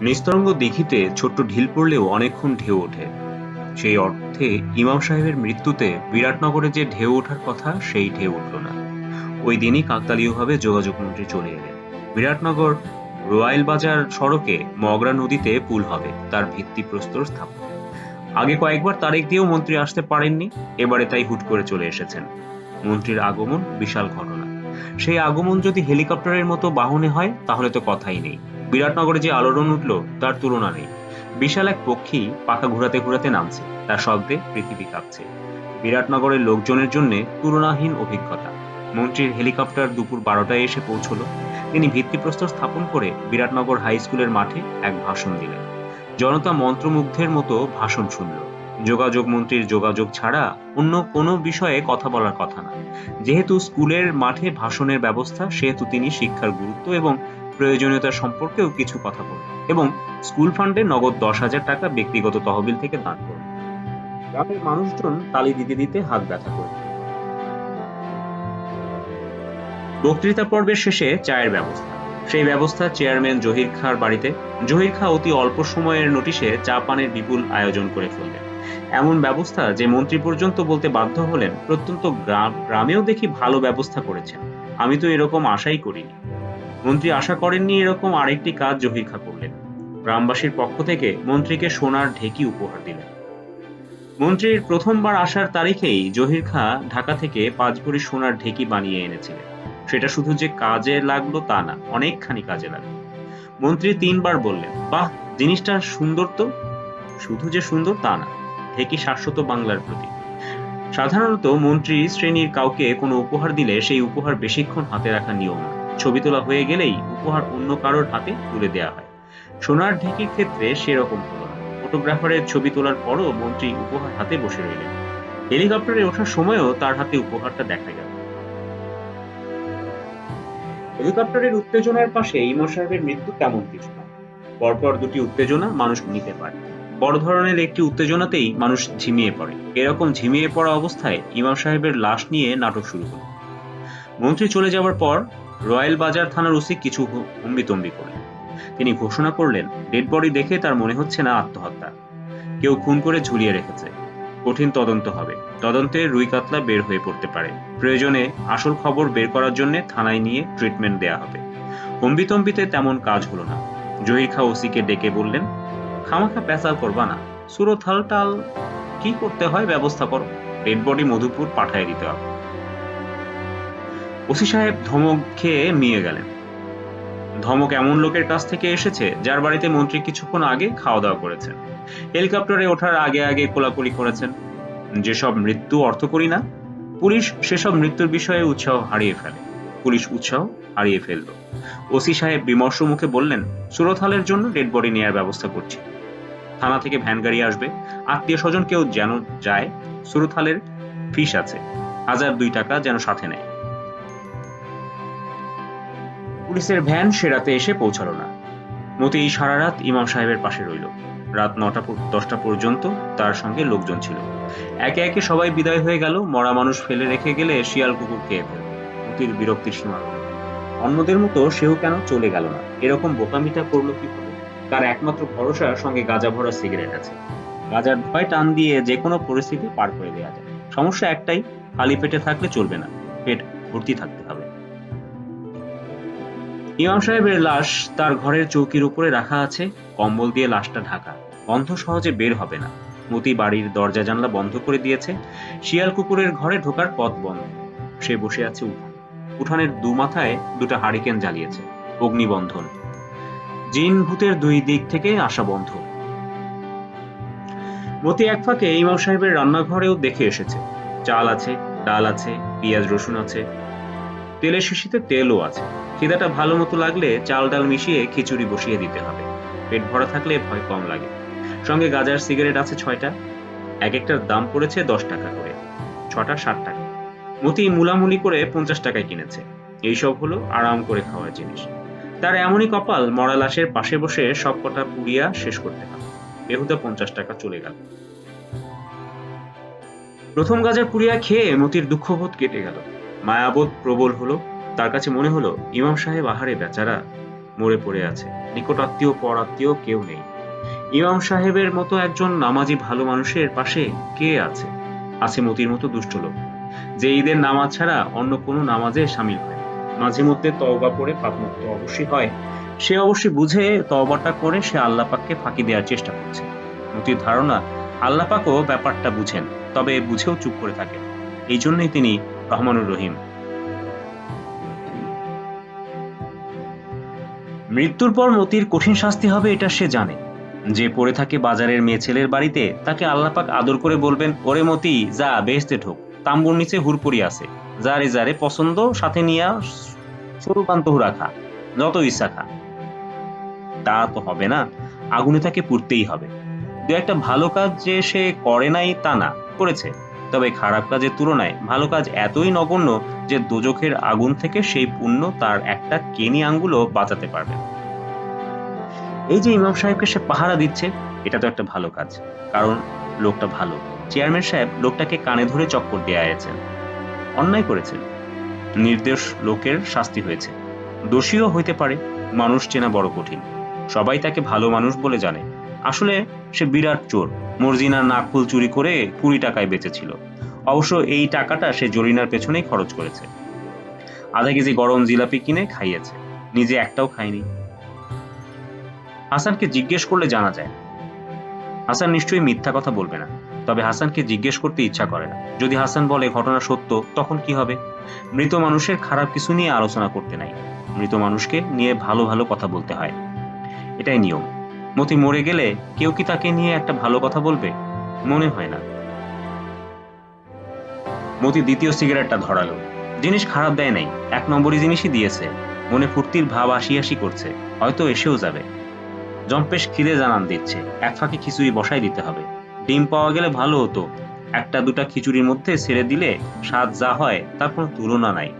নিস্তরঙ্গ দিঘিতে ছোট্ট ঢিল পড়লেও অনেকক্ষণ ঢেউ ওঠে। সেই অর্থে ইমাম সাহেবের মৃত্যুতে বিরাটনগরে যে ঢেউ ওঠার কথা, সেই ঢেউ উঠল না। ওই দিনই কাকতালীয়ভাবে যোগাযোগ মন্ত্রী চলে এলেন। বিরাটনগর রয়্যাল বাজার সড়কে মগরা নদীতে পুল হবে, তার ভিত্তিপ্রস্তর স্থাপন। আগে কয়েকবার তারিখ দিয়েও মন্ত্রী আসতে পারেননি, এবারে তাই হুট করে চলে এসেছেন। মন্ত্রীর আগমন বিশাল ঘটনা। সেই আগমন যদি হেলিকপ্টারের মতো বাহনে হয়, তাহলে তো কথাই নেই। বিরাটনগরে যে আলোড়ন উঠল, তার তুলনা নেই। বিশাল এক পক্ষী পাখা ঘুরাতে ঘুরাতে নামছে, তার শব্দে পৃথিবী কাঁপছে। বিরাটনগরের লোকজনের জন্য তুলনাহীন অভিজ্ঞতা। মন্ত্রীর হেলিকপ্টার দুপুর বারোটায় এসে পৌঁছলো। তিনি ভিত্তিপ্রস্তর স্থাপন করে বিরাটনগর হাই স্কুলের মাঠে এক ভাষণ দিলেন। জনতা মন্ত্রমুগ্ধের মতো ভাষণ শুনল। যোগাযোগ মন্ত্রীর যোগাযোগ ছাড়া অন্য কোনো বিষয়ে কথা বলার কথা না। যেহেতু স্কুলের মাঠে ভাষণের ব্যবস্থা, সেহেতু তিনি শিক্ষার গুরুত্ব এবং প্রয়োজনীয়তা সম্পর্কেও কিছু কথা বললেন এবং স্কুল ফান্ডে নগদ দশ হাজার টাকা ব্যক্তিগত তহবিল থেকে দান করলেন গ্রামের মানুষজন তালি দিতে দিতে হাত ব্যথা করে। বক্তৃতা পর্বের শেষে চায়ের ব্যবস্থা। সেই ব্যবস্থা চেয়ারম্যান জহির খাঁর বাড়িতে। জহির খাঁ অতি অল্প সময়ের নোটিশে চা পানের বিপুল আয়োজন করে ফেললেন। এমন ব্যবস্থা যে মন্ত্রী পর্যন্ত বলতে বাধ্য হলেন, প্রত্যন্ত গ্রাম গ্রামেও দেখি ভালো ব্যবস্থা করেছেন। আমি তো এরকম আশাই করিনি। মন্ত্রী আশা করেননি এরকম আরেকটি কাজ জহির খাঁ করলেন। গ্রামবাসীর পক্ষ থেকে মন্ত্রীকে সোনার ঢেকি উপহার দিলেন। মন্ত্রীর প্রথমবার আসার তারিখেই জহির খা ঢাকা থেকে পাঁচ ভরি সোনার ঢেকি বানিয়ে এনেছিলেন। সেটা শুধু যে কাজে লাগল তা না, অনেকখানি কাজে লাগল। মন্ত্রী তিনবার বললেন, বাহ, জিনিসটা সুন্দর তো? শুধু যে সুন্দর তা না, ঢেকি শাশ্বত বাংলার প্রতি সাধারণত মন্ত্রী শ্রেণির কাউকে কোনো উপহার দিলে সেই উপহার বেশিক্ষণ হাতে রাখা নিয়ম না। ছবি তোলা হয়ে গেলেই উপহার অন্য কারোর হাতে তুলে দেওয়া হয়। সোনার ঢেকির ক্ষেত্রে সেরকম হলো না। ফটোগ্রাফারের ছবি তোলার পরও মন্ত্রী উপহার হাতে বসে রইলেন। হেলিকপ্টারে ওঠার সময়ও তার হাতে উপহারটা দেখা গেল। হেলিকপ্টারের উত্তেজনার পাশে ইমর সাহেবের মৃত্যু তেমন কিছু না। পরপর দুটি উত্তেজনা মানুষ নিতে পারে। বড় ধরনের একটি উত্তেজনাতেই মানুষ ঝিমিয়ে পড়ে। এরকম ঝিমিয়ে পড়া অবস্থায় ইমাম সাহেবের লাশ নিয়ে নাটক শুরু হলো। মন্ত্রী চলে যাওয়ার পর রয়্যাল বাজার থানার ওসি কিছু হম্বিতম্বি করলেন তিনি ঘোষণা করলেন, ডেড বডি দেখে তার মনে হচ্ছে না আত্মহত্যা। কেউ খুন করে ঝুলিয়ে রেখেছে। কঠিন তদন্ত হবে। তদন্তে রুই কাতলা বের হয়ে পড়তে পারে। প্রয়োজনে আসল খবর বের করার জন্য থানায় নিয়ে ট্রিটমেন্ট দেয়া হবে। হম্বিতম্বিতে তেমন কাজ হলো না। জহির খা ওসিকে ডেকে বললেন, খামাখা পেঁচাল করবা না। সুরো থাল টাল কি করতে হয় ব্যবস্থা করো। ডেড বডি মধুপুর পাঠায় দিতে হবে। ওসি সাহেব ধমক খেয়ে মিয়ে গেলেন। ধমক এমন লোকের কাছ থেকে এসেছে যার বাড়িতে মন্ত্রী কিছুক্ষণ আগে খাওয়া দাওয়া করেছেন। হেলিকপ্টারে ওঠার আগে আগে কোলাকুলি করেছেন। যেসব মৃত্যু অর্থ করি না, পুলিশ সেসব মৃত্যুর বিষয়ে উৎসাহ হারিয়ে ফেলে। পুলিশ উৎসাহ হারিয়ে ফেলল। ওসি সাহেব বিমর্ষ মুখে বললেন সুরথালের জন্য ডেড বডি নেয়ার ব্যবস্থা করছি। থানা থেকে ভ্যান গাড়ি আসবে। আত্মীয় স্বজন কেউ যেন যায় সুরথালের ফিস আছে। হাজার দুই টাকা যেন সাথে নেয়। পুলিশের ভ্যান সে রাতে এসে পৌঁছালো না। মতি সারা রাত ইমাম সাহেবের পাশে রইল। রাত নটা দশটা পর্যন্ত তার সঙ্গে লোকজন ছিল। একে একে সবাই বিদায় হয়ে গেল, মরা মানুষ ফেলে রেখে গেলে শিয়াল কুকুর খেয়ে ফেলবে মতির বিরক্তির সীমা অন্যদের মতো সেও কেন চলে গেল না? এরকম বোকামিটা করল কীভাবে তার একমাত্র ভরসা, সঙ্গে গাঁজা ভরা সিগারেট আছে। গাঁজার ভয় টান দিয়ে যে কোনো পরিস্থিতি পার করে দেওয়া যায়। সমস্যা একটাই, খালি পেটে থাকলে চলবে না। পেট ভর্তি থাকতে হবে। ইমাম সাহেবের লাশ তার ঘরের চৌকির উপরে রাখা আছে, কম্বল দিয়ে লাশটা ঢাকা। গন্ধ সহজে বের হবে না। মতি বাড়ির দরজা জানলা বন্ধ করে দিয়েছে। শিয়াল কুকুরের ঘরে ঢোকার পথ বন্ধ। সে বসে আছে উঠানে। উঠানের দু মাথায় দুটো হারিকেন জ্বালিয়েছে। অগ্নিবন্ধন। জিন ভূতের দুই দিক থেকে আসা বন্ধ। মতি এক ফাঁকে ইমাম সাহেবের রান্নাঘরেও দেখে এসেছে। চাল আছে, ডাল আছে, পেঁয়াজ রসুন আছে। তেলের শিশিতে তেলও আছে। খিদাটা ভালো মতো লাগলে চাল ডাল মিশিয়ে খিচুড়ি বসিয়ে দিতে হবে। পেট ভরা থাকলে ভয় কম লাগে। সঙ্গে গাজার সিগারেট আছে ছয়টা। এক একটার দাম পড়েছে দশ টাকা করে। ছটা ষাট টাকা। মতি মুলামুলি করে পঞ্চাশ টাকায় কিনেছে। এইসব হলো আরাম করে খাওয়ার জিনিস। তার এমনই কপাল মরা লাশের পাশে বসে সব কটা পুড়িয়া শেষ করতে হবে। বেহুদা পঞ্চাশ টাকা চলে গেল। প্রথম গাজার পুড়িয়া খেয়ে মতির দুঃখবোধ কেটে গেল। মায়াবোধ প্রবল হলো। তার কাছে মনে হলো, ইমাম সাহেব আহারে বেচারা মরে পড়ে আছে। নিকটাত্মীয়, পরাত্মীয় কেউ নেই। ইমাম সাহেবের মতো একজন নামাজি ভালো মানুষের পাশে কে আছে? আছে মতির মতো দুষ্ট লোক। যে ঈদের নামাজ ছাড়া অন্য কোনো নামাজে সামিল হয়। মাঝে মধ্যে তওবা পড়ে পাপমুক্ত অবশ্যই হয়। সে অবশ্যই বুঝে তওবাটা করে সে আল্লাহ পাককে ফাঁকি দেওয়ার চেষ্টা করছে। মতির ধারণা, আল্লাহ পাকও ব্যাপারটা বুঝেন, তবে বুঝেও চুপ করে থাকেন। এই জন্যই তিনি রহমানুর রহিম। মৃত্যুর পর মতির কঠিন শাস্তি হবে এটা সে জানে। যে পড়ে থাকে বাজারের মেয়ে ছেলের বাড়িতে, তাকে আল্লাপাক আদর করে বলবেন, ওরে মতি, যা বেহেস্তে ঢোক। তাম্বুর নিচে হুরপুরি আছে। যারে যারে পছন্দ, সাথে নিয়া স্বরূপান্ত হুরা খা। যত ইচ্ছা খা। তা তো হবে না। আগুনে তাকে পুড়তেই হবে। দু একটা ভালো কাজ যে সে করে নাই, তা না, করেছে। তবে খারাপ কাজের তুলনায় ভালো কাজ এতই নগণ্য যে দোজখের আগুন থেকে সেই পুণ্য তার একটা কেনি আঙ্গুলও বাঁচাতে পারবে। এই যে ইমাম সাহেবকে সে পাহারা দিচ্ছে, এটা তো একটা ভালো কাজ। কারণ লোকটা ভালো। চেয়ারম্যান সাহেব লোকটাকে কানে ধরে চক্কর দিয়ে আয়েছেন। অন্যায় করেছেন। নির্দেশ লোকের শাস্তি হয়েছে। দোষীও হইতে পারে। মানুষ চেনা বড় কঠিন। সবাই তাকে ভালো মানুষ বলে জানে। আসলে সে বিরাট চোর। মর্জিনার নাকফুল চুরি করে কুড়ি টাকায় বেঁচেছিল। অবশ্য এই টাকাটা সে জরিনার পেছনেই খরচ করেছে। আধা কেজি গরম জিলাপি কিনে খাইয়েছে। নিজে একটাও খায়নি। হাসানকে জিজ্ঞেস করলে জানা যায়। হাসান নিশ্চয়ই মিথ্যা কথা বলবে না। তবে হাসানকে জিজ্ঞেস করতে ইচ্ছা করে না। যদি হাসান বলে ঘটনা সত্য, তখন কি হবে? মৃত মানুষের খারাপ কিছু নিয়ে আলোচনা করতে নাই। মৃত মানুষকে নিয়ে ভালো ভালো কথা বলতে হয়। এটাই নিয়ম। মতি মরে গেলে কেউ কি তাকে নিয়ে একটা ভালো কথা বলবে? মনে হয় না। মতি দ্বিতীয় সিগারেটটা ধরালো। জিনিস খারাপ দেয় নাই, এক নম্বরই জিনিসই দিয়েছে। মনে ফুর্তির ভাব আসি আসি করছে, হয়তো এসেও যাবে। জম্পেশ খিদে জানান দিচ্ছে, এক ফাঁকে খিচুড়ি বসাই দিতে হবে। ডিম পাওয়া গেলে ভালো হতো, একটা দুটা খিচুড়ির মধ্যে ছেড়ে দিলে স্বাদ যা হয় তার কোনো তুলনা নাই।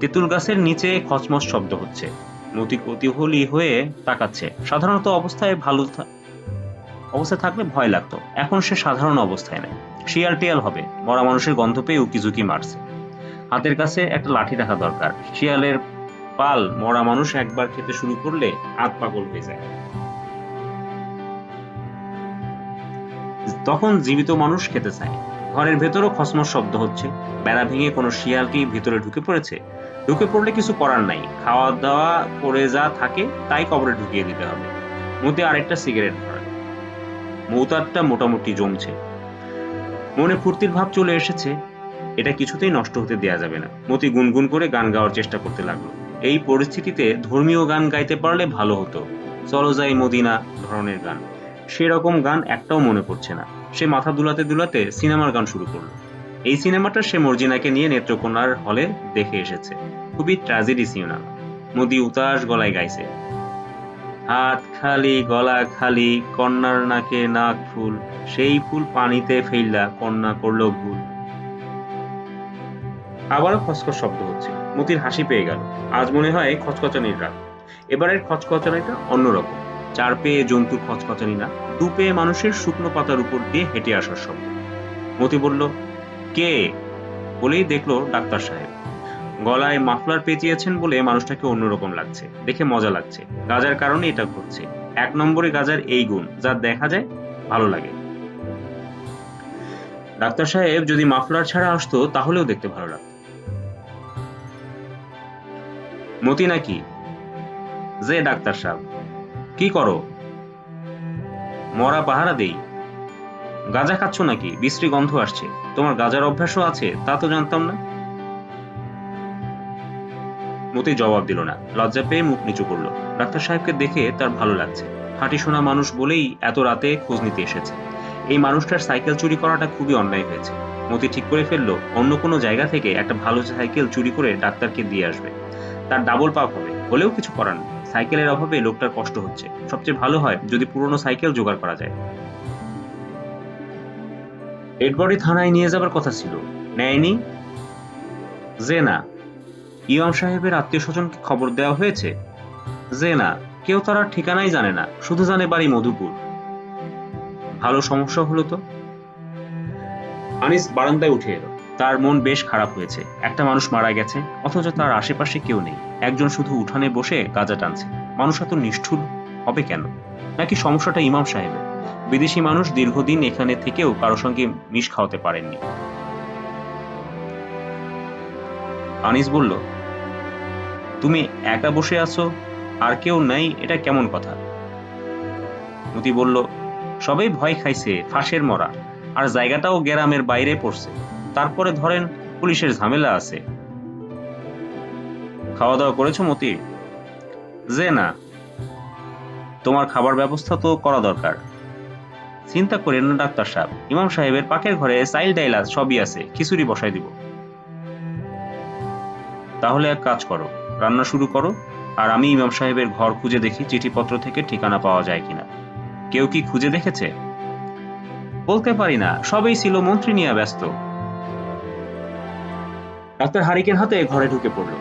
তেঁতুল গাছের নিচে খচমচ শব্দ হচ্ছে। মতি কৌতূহলী হয়ে তাকাচ্ছে। সাধারণত অবস্থায় ভালো অবস্থায় থাকলে ভয় লাগতো। এখন সে সাধারণ অবস্থায় নেই। শিয়াল টিয়াল হবে। মরা মানুষের গন্ধ পেয়ে উকিঝুঁকি মারছে। হাতের কাছে একটা লাঠি রাখা দরকার। শিয়ালের পাল মরা মানুষ একবার খেতে শুরু করলে হাত পাগল হয়ে যায়। তখন জীবিত মানুষ খেতে চায়। ঘরের ভেতরও খসমস শব্দ হচ্ছে। বেড়া ভেঙে কোনো শিয়াল কি ভেতরে ঢুকে পড়েছে। ঢুকে পড়লে কিছু করার নাই। খাওয়া দাওয়া করে যা থাকে তাই কবরে ঢুকিয়ে দিতে হবে। মধ্যে আরেকটা সিগারেট ধরাল মৌতারটা মোটামুটি জমছে। মনে ফুর্তির ভাব চলে এসেছে। এটা কিছুতেই নষ্ট হতে দেয়া যাবে না। মতি গুনগুন করে গান গাওয়ার চেষ্টা করতে লাগল। এই পরিস্থিতিতে ধর্মীয় গান গাইতে পারলে ভালো হতো। চলো যাই মদিনা ধরনের গান। সেরকম গান একটাও মনে পড়ছে না। সে মাথা দুলাতে দুলাতে সিনেমার গান শুরু করল। এই সিনেমাটা সে মর্জিনাকে নিয়ে নেত্রকোনার হলে দেখে এসেছে। খুবই ট্র্যাজেডি সিনেমা মোদি উতাস গলায় গাইছে। হাত খালি, গলা খালি, কন্যার নাকে নাক ফুল, সেই ফুল পানিতে ফেললা কন্যা করল ভুল। আবারও খচখচ শব্দ হচ্ছে। মতির হাসি পেয়ে গেল। আজ মনে হয় খচখচানির রাত। এবারের খচখচানিটা অন্যরকম চার পেয়ে জন্তুর খচখচানি না দু পেয়ে মানুষের শুকনো পাতার উপর দিয়ে হেঁটে আসার শব্দ। মতি বলল কে? বলেই দেখল ডাক্তার সাহেব। গলায় মাফলার পেঁচিয়েছেন বলে মানুষটাকে অন্যরকম লাগছে। দেখে মজা লাগছে। গাজার কারণে এটা ঘটছে। এক নম্বরে গাজার এই গুণ, যা দেখা যায় ভালো লাগে। ডাক্তার সাহেব যদি মাফলার ছাড়া আসতো, তাহলেও দেখতে ভালো লাগতো। মতি নাকি? যে ডাক্তার সাহেব, কি করো? মরা পাহারা দেই। গাঁজা খাচ্ছ নাকি? বিশ্রী গন্ধ আসছে। তোমার গাজার অভ্যাসও আছে, তা তো জানতাম না। মতি জবাব দিল না, লজ্জা পেয়ে মুখ নিচু করল। ডাক্তার সাহেবকে দেখে তার ভালো লাগছে। হাঁটি শোনা মানুষ বলেই এত রাতে খোঁজ নিতে এসেছে। এই মানুষটার সাইকেল চুরি করাটা খুবই অন্যায় হয়েছে। মতি ঠিক করে ফেলল, অন্য কোনো জায়গা থেকে একটা ভালো সাইকেল চুরি করে ডাক্তারকে দিয়ে আসবে। তার ডাবল পাপ হবে, হলেও কিছু করার নেই। সাইকেলের অভাবে লোকটার কষ্ট হচ্ছে। সবচেয়ে ভালো হয় যদি পুরনো সাইকেল জোগাড় করা যায়। ডেডবডি থানায় নিয়ে যাবার কথা ছিল। নেয়নি? যে না ইমাম সাহেবের আত্মীয় স্বজনকে খবর দেওয়া হয়েছে? যে না কেউ তারা ঠিকানাই জানে না, শুধু জানে বাড়ি মধুপুর। ভালো সমস্যা হলো তো? আনিস বারান্দায় উঠে এলো। তার মন বেশ খারাপ হয়েছে। একটা মানুষ মারা গেছে, অথচ তার আশেপাশে কেউ নেই। একজন শুধু উঠানে বসে গাঁজা টানছে। মানুষ এত নিষ্ঠুর হবে কেন? নাকি সমস্যাটা ইমাম সাহেবের? বিদেশি মানুষ দীর্ঘদিন এখানে থেকেও কারও সঙ্গে মিশ খাওয়াতে পারেননি। আনিস বলল, তুমি একা বসে আছো, আর কেউ নাই, এটা কেমন কথা? মতি বলল, সবাই ভয় খাইছে, ফাঁসের মরা, আর জায়গাটাও গ্রামের বাইরে পড়ছে। তারপরে ধরেন, পুলিশের ঝামেলা আছে। খাওয়া দাওয়া করেছ মতি? যে না, তোমার খাবার ব্যবস্থা তো করা দরকার। চিন্তা করেন না, ডাক্তার সাহেব। ইমাম সাহেবের পাকের ঘরে চাইল ডাইল সবই আছে, খিচুড়ি বসাই দিব। তাহলে এক কাজ করো, রান্না শুরু করো, আর আমি ইমাম সাহেবের ঘর খুঁজে দেখি চিঠিপত্র থেকে ঠিকানা পাওয়া যায় কিনা। কেউ কি খুঁজে দেখেছে? বলতে পারি না, সবই ছিল মন্ত্রী নিয়ে ব্যস্ত। ডাক্তার হারিকেন হাতে ঘরে ঢুকে পড়ল।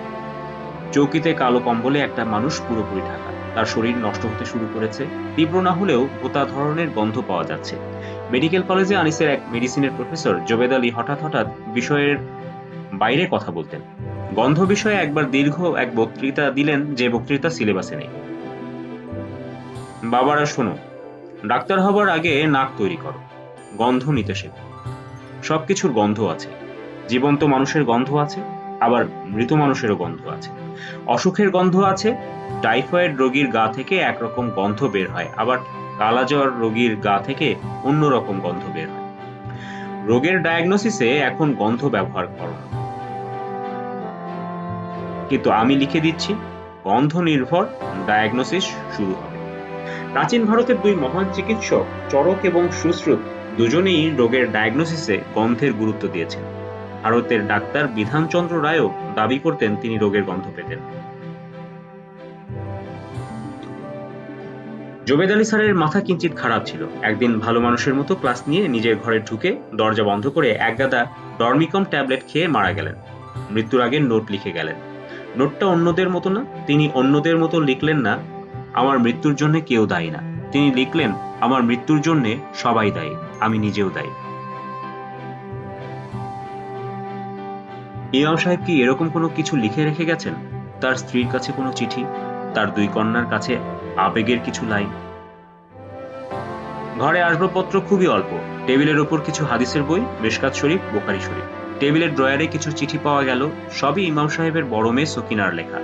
চৌকিতে কালো কম্বলে একটা মানুষ পুরোপুরি ঢাকা। তার শরীর নষ্ট হতে শুরু করেছে। তীব্র না হলেও ভোতা ধরনের গন্ধ পাওয়া যাচ্ছে। মেডিকেল কলেজে আনিসের এক মেডিসিনের প্রফেসর জোবেদ আলী হঠাৎ হঠাৎ বিষয়ের বাইরে কথা বলতেন। গন্ধ বিষয়ে একবার দীর্ঘ এক বক্তৃতা দিলেন যে বক্তৃতা সিলেবাসে নেই। বাবারা, শোনো, ডাক্তার হবার আগে নাক তৈরি করো। গন্ধ নিতে শেখো। সবকিছুর গন্ধ আছে। জীবন্ত মানুষের গন্ধ আছে, আবার মৃত মানুষেরও গন্ধ আছে। অসুখের গন্ধ আছে টাইফয়েড রোগীর গা থেকে একরকম গন্ধ বের হয়, আবার কালাজ্বর রোগীর গা থেকে অন্যরকম গন্ধ বের হয়। রোগের ডায়াগনোসিসে এখন গন্ধ ব্যবহার করো। কিন্তু আমি লিখে দিচ্ছি গন্ধ নির্ভর ডায়াগনোসিস শুরু হবে। প্রাচীন ভারতের দুই মহান চিকিৎসক, চরক এবং সুশ্রুত, দুজনেই রোগের ডায়াগনোসিসে গন্ধের গুরুত্ব দিয়েছেন। ভারতের ডাক্তার বিধানচন্দ্র রায়ও দাবি করতেন, তিনি রোগের গন্ধ পেতেন। জোবেদ আলী স্যারের মাথা কিঞ্চিত খারাপ ছিল। একদিন ভালো মানুষের মতো ক্লাস নিয়ে নিজের ঘরে ঢুকে দরজা বন্ধ করে একগাদা ডরমিকম ট্যাবলেট খেয়ে মারা গেলেন। মৃত্যুর আগে নোট লিখে গেলেন। নোটটা অন্যদের মতো না, তিনি অন্যদের মতো লিখলেন না, আমার মৃত্যুর জন্য কেউ দায়ী না। তিনি লিখলেন, আমার মৃত্যুর জন্য সবাই দায়ী, আমি নিজেও দায়ী। ইমাম সাহেব কি এরকম কোনো কিছু লিখে রেখে গেছেন? তার স্ত্রীর কাছে কোনো চিঠি? তার দুই কন্যার কাছে আবেগের কিছু লাইন ঘরে আসবাবপত্র খুবই অল্প। টেবিলের ওপর কিছু হাদিসের বই, মেশকাত শরীফ, বোখারি শরীফ। টেবিলের ড্রয়ারে কিছু চিঠি পাওয়া গেল, সবই ইমাম সাহেবের বড় মেয়ে সকিনার লেখা।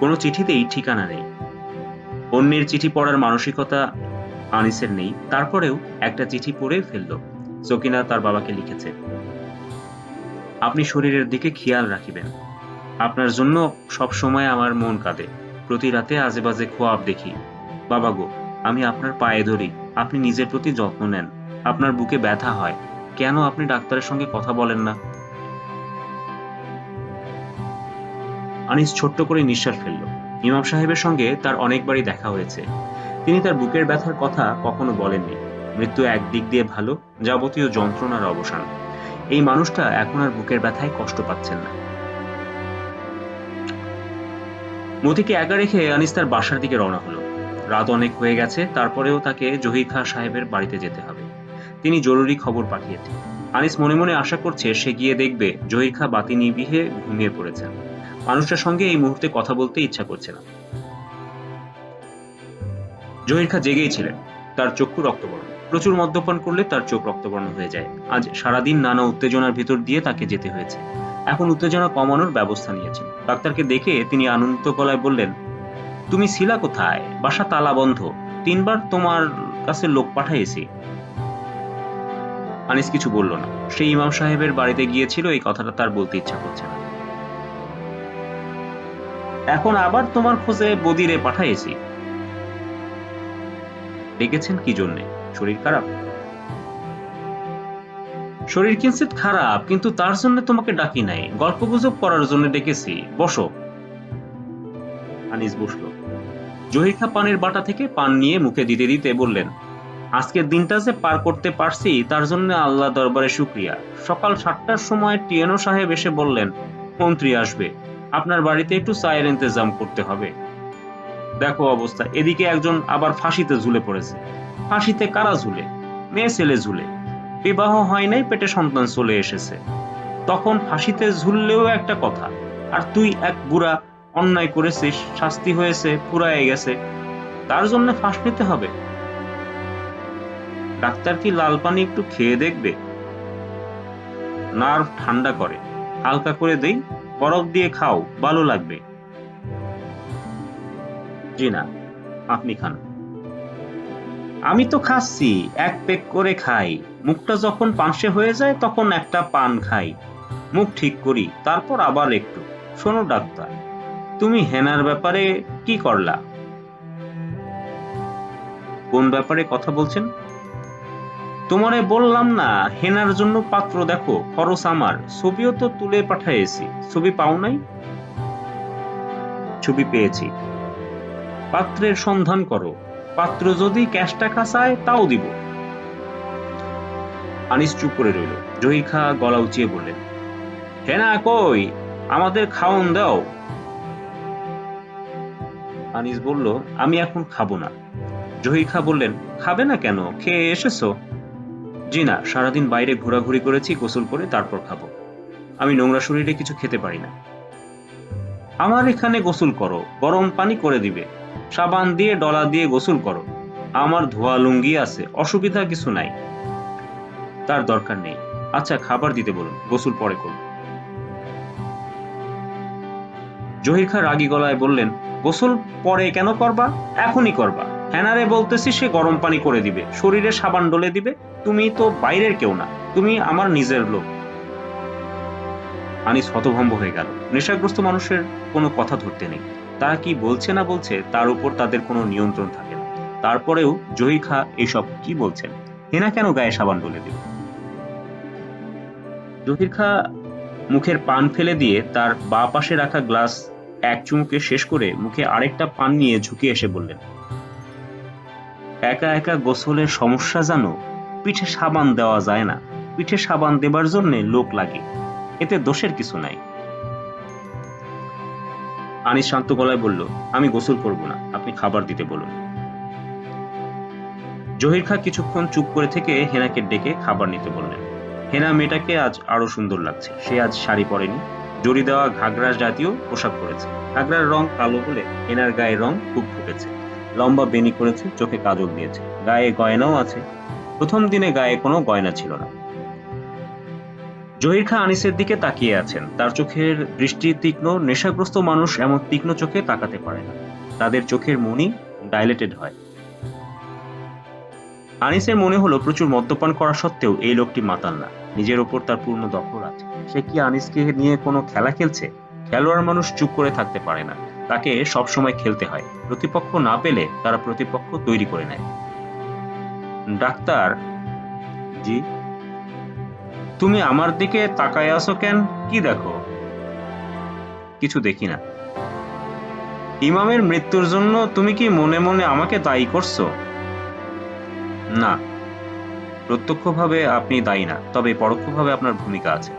কোনো চিঠিতেই ঠিকানা নেই। অন্যের চিঠি পড়ার মানসিকতা আনিসের নেই। তারপরেও একটা চিঠি পড়ে ফেলল। সকিনা তার বাবাকে লিখেছে, আপনি শরীরের দিকে খেয়াল রাখিবেন। আপনার জন্য সব সময় আমার মন কাঁদে। প্রতি রাতে আজে বাজে খোয়াব দেখি। বাবা গো, আমি আপনার পায়ে ধরি, আপনি নিজের প্রতি যত্ন নেন। আপনার বুকে ব্যথা হয়। কেন আপনি ডাক্তারের সঙ্গে কথা বলেন না? আনিস ছোট্ট করে নিঃশ্বাস ফেলল। ইমাম সাহেবের সঙ্গে তার অনেকবারই দেখা হয়েছে। তিনি তার বুকের ব্যথার কথা কখনো বলেননি। মৃত্যু একদিক দিয়ে ভালো, যাবতীয় যন্ত্রণার অবসান। এই মানুষটা এখন আর বুকের ব্যথায় কষ্ট পাচ্ছেন না। মতিকে একা রেখে আনিস তার বাসার দিকে রওনা হলো। রাত অনেক হয়ে গেছে, তারপরেও তাকে জহির খাঁ সাহেবের বাড়িতে যেতে হবে। তিনি জরুরি খবর পাঠিয়েছেন। আনিস মনে মনে আশা করছে, সে গিয়ে দেখবে জহির খা বাতি নিবিহে ঘুমিয়ে পড়েছেন। মানুষটার সঙ্গে এই মুহূর্তে কথা বলতে ইচ্ছা করছে না। জহির খা জেগেই ছিলেন। তার চক্ষু রক্তবর্ণ। প্রচুর মদ্যপান করলে তার চোখ রক্তবর্ণ হয়ে যায়। আজ সারাদিন নানা উত্তেজনার ভিতর দিয়ে তাকে যেতে হয়েছে। এখন উত্তেজনা কমানোর ব্যবস্থা নিয়েছেন। ডাক্তারকে দেখে তিনি আনন্দিত গলায় বললেন, তুমি ছিলা কোথায়? বাসা তালা বন্ধ। তিনবার তোমার কাছে লোক পাঠাইছি। আনিস কিছু বলল না। সে ইমাম সাহেবের বাড়িতে গিয়েছিল, এই কথাটা তার বলতে ইচ্ছা করছে না। এখন আবার তোমার খোঁজে বদিরে পাঠাইছি। ডেকেছেন কি জন্যে? শরীর খারাপ? শরীর কিঞ্চিত খারাপ, কিন্তু তার জন্য তোমাকে ডাকি নাই। গল্প গুজব করার জন্য ডেকেছি। বসো। আনিস বসল। জহির খা পানের বাটা থেকে পান নিয়ে মুখে দিতে দিতে বললেন, আজকের দিনটা যে পার করতে পারছি, তার জন্য আল্লাহ দরবারে শুক্রিয়া। সকাল সাতটার সময় টিএনও সাহেব এসে বললেন, মন্ত্রী আসবে। আপনার বাড়িতে একটু চায়ের ইন্তজাম করতে হবে। দেখো অবস্থা। এদিকে একজন আবার ফাঁসিতে ঝুলে পড়েছে। ফাঁসিতে কারা ঝুলে? মেয়ে ছেলে ঝুলে। বিবাহ হয় নাই, পেটে সন্তান চলে এসেছে। তখন ফাঁসিতে ঝুললেও একটা কথা, আর তুই এক বুড়া অন্যায় করেছিস, শাস্তি হয়েছে ফুরায় গেছে, তার জন্য ফাঁস নিতে হবে? ডাক্তার কি লাল পানি একটু খেয়ে দেখবে? নার্ভ ঠান্ডা করে, হালকা করে দেই, বরফ দিয়ে খাও, ভালো লাগবে। জি না আপনি খান। আমি তো খাচ্ছি, এক পেক করে খাই। মুখটা যখন পানসে হয়ে যায়, তখন একটা পান খাই। মুখ ঠিক করি, তারপর আবার একটু। শোনো ডাক্তার, তুমি হেনার ব্যাপারে কি করলা? কোন ব্যাপারে কথা বলছেন? তোমারে বললাম না, হেনার জন্য পাত্র দেখো, খরচ আমার। ছবিও তো তুলে পাঠাইছি। ছবি পাও নাই? ছবি পেয়েছি। পাত্রের সন্ধান করো। পাত্র যদি ক্যাশ টাকা চায় তাও দিব। আনিস চুপ করে রইল। জহির খা গলা উঁচিয়ে বললেন, হেনা কই? আমাদের খাওন দাও। আনিস বলল, আমি এখন খাব না। জহির খা বললেন, খাবে না কেন? খেয়ে এসেছ? জি না, সারাদিন বাইরে ঘোরাঘুরি করেছি, গোসল করে তারপর খাব। আমি নোংরা শরীরে কিছু খেতে পারি না। আমার এখানে গোসল করো, গরম পানি করে দিবে। সাবান দিয়ে, ডলা দিয়ে গোসল করো। আমার ধোয়া লুঙ্গি আছে, অসুবিধা কিছু নাই। তার দরকার নেই। আচ্ছা খাবার দিতে বলুন, গোসল পরে করুন জহির খা রাগী গলায় বললেন, গোসল পরে কেন করবা? এখনই করবা। হ্যানারে বলতেছি, সে গরম পানি করে দিবে, শরীরে সাবান ডলে দিবে। তুমি তো বাইরের কেউ না, তুমি আমার নিজের লোক। আনিস হতভম্ব হয়ে গেল। নেশাগ্রস্ত মানুষের কোনো কথা ধরতে নেই। তারা কি বলছে না বলছে, তার উপর তাদের কোনো নিয়ন্ত্রণ থাকে না। তারপরেও জহির খা এসব কি বলছেন? হেনা কেন গায়ে সাবান ডলে দিবে জহির খা মুখের পান ফেলে দিয়ে তার বা পাশে রাখা গ্লাস এক চুমুকে শেষ করে মুখে আরেকটা পান নিয়ে ঝুঁকে এসে বললেন, একা একা গোসলের সমস্যা জানো? পিঠে সাবান দেওয়া যায় না। পিঠে সাবান দেবার জন্য লোক লাগে। এতে দোষের কিছু নাই। আনিস শান্ত গলায় বলল, আমি গোসল করব না, আপনি খাবার দিতে বলুন। জহির খা কিছুক্ষণ চুপ করে থেকে হেনাকে ডেকে খাবার নিতে বললেন। হেনা মেয়েটাকে আজ আরও সুন্দর লাগছে। সে আজ শাড়ি পরেনি, জড়ি দেওয়া ঘাগরা জাতীয় পোশাক পরেছে। ঘাগরার রং কালো হলে হেনার গায়ে রং খুব ফুটেছে। লম্বা বেনি করেছে, চোখে কাজল দিয়েছে। গায়ে গয়নাও আছে। প্রথম দিনে গায়ে কোনো গয়না ছিল না। জহির খা আনিসের দিকে তাকিয়ে আছেন। তার চোখের দৃষ্টি তীক্ষ্ণ, নেশাগ্রস্ত মানুষ এমন তীক্ষ্ণ চোখে তাকাতে পারে না। তাদের চোখের মনি ডাইলেটেড হয়। আনিসের মনে হলো প্রচুর মদ্যপান করা সত্ত্বেও এই লোকটি মাতাল না। নিজের ওপর তার পূর্ণ দখল আছে। সে কি আনিসকে নিয়ে কোনো খেলা খেলছে? খেলোয়াড় মানুষ চুপ করে থাকতে পারে না। তাকে সবসময় খেলতে হয়। প্রতিপক্ষ না পেলে তারা প্রতিপক্ষ তৈরি করে নেয়। ডাক্তার জি? তুমি আমার দিকে তাকায় আছো কেন? কি দেখো? কিছু দেখি না। ইমামের মৃত্যুর জন্য তুমি কি মনে মনে আমাকে দায়ী করছ? না। প্রত্যক্ষভাবে আপনি দায়ী না, তবে পরোক্ষভাবে আপনার ভূমিকা আছে।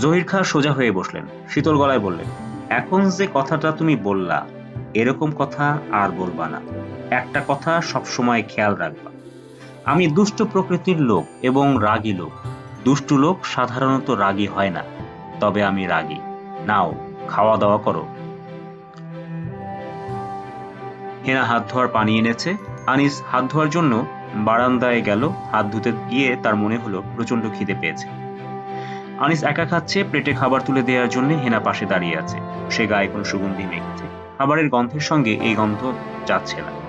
জহির খা সোজা হয়ে বসলেন, শীতল গলায় বললেন, এখন যে কথাটা তুমি বললা, এরকম কথা আর বলবা না। একটা কথা সবসময় খেয়াল রাখবা। আমি দুষ্ট প্রকৃতির লোক এবং রাগী লোক। দুষ্টু লোক সাধারণত রাগী হয় না, তবে আমি রাগী। নাও খাওয়া দাওয়া করো। হেনা হাত ধোয়ার পানি এনেছে। আনিস হাত ধোয়ার জন্য বারান্দায় গেল। হাত ধুতে গিয়ে তার মনে হলো প্রচণ্ড খিদে পেয়েছে। আনিস একা খাচ্ছে, প্লেটে খাবার তুলে দেওয়ার জন্য হেনা পাশে দাঁড়িয়ে আছে। সে গায়ে কোনো সুগন্ধি মেখেছে। খাবারের গন্ধের সঙ্গে এই গন্ধ যাচ্ছে না।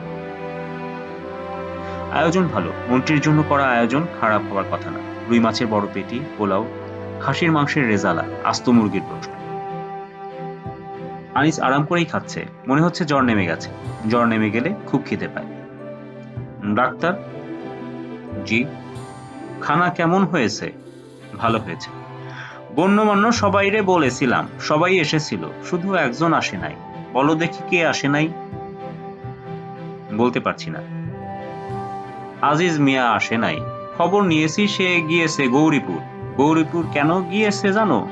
আয়োজন ভালো। মন্ত্রীর জন্য করা আয়োজন খারাপ হওয়ার কথা না। রুই মাছের বড় পেটি, পোলাও, খাসির মাংসের রেজালা, আস্ত মুরগির রোস্ট আনিস আরাম করেই খাচ্ছে। মনে হচ্ছে জ্বর নেমে গেছে। জ্বর নেমে গেলে খুব খিদে পায়। ডাক্তার? জি। খানা কেমন হয়েছে? ভালো হয়েছে। গণ্যমান্য সবাইরে বলেছিলাম, সবাই এসেছিল, শুধু একজন আসে নাই। বলো দেখি কে আসে নাই? বলতে পারছি না। আজিজ মিয়া আসে নাই। খবর নিয়েছি সে গিয়েছে গৌরীপুর। গৌরীপুর কেন গিয়েছে জানো?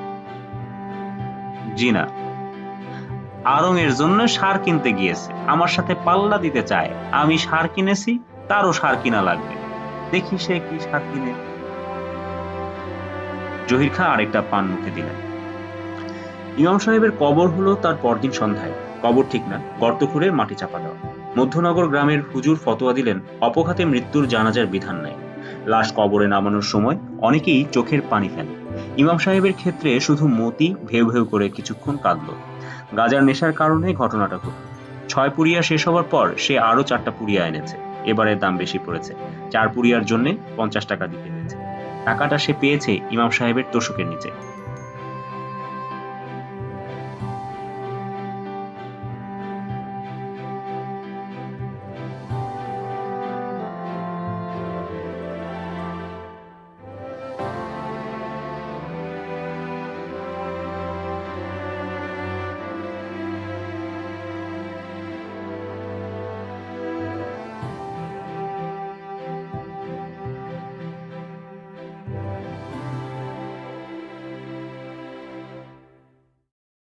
জি না আরং এর জন্য সার কিনতে গিয়েছে। আমার সাথে পাল্লা দিতে চায়। আমি সার কিনেছি, তারও সার কিনা লাগবে। দেখি সে কি সার কিনে। জহির খা আরেকটা পান মুখে দিলেন। ইমাম সাহেবের কবর হলো তার পরদিন সন্ধ্যায়। কবর ঠিক না গর্ত খুঁড়ে মাটি চাপা দেওয়া। মধ্যনগর গ্রামের হুজুর ফতোয়া দিলেন, অপঘাতে মৃত্যুর জানাজার বিধান নাই। লাশ কবরে নামানোর সময় অনেকেই চোখের পানি ফেলে ইমাম সাহেবের ক্ষেত্রে শুধু মতি ভেউ ভেউ করে কিছুক্ষণ কাঁদল। গাজার নেশার কারণে ঘটনাটা ঘটল। ছয় পুরিয়া শেষ হওয়ার পর সে আরও চারটা পুরিয়া এনেছে। এবারের দাম বেশি পড়েছে। চার পুরিয়ার জন্য পঞ্চাশ টাকা দিতে হয়েছে টাকাটা সে পেয়েছে ইমাম সাহেবের তোষকের নিচে।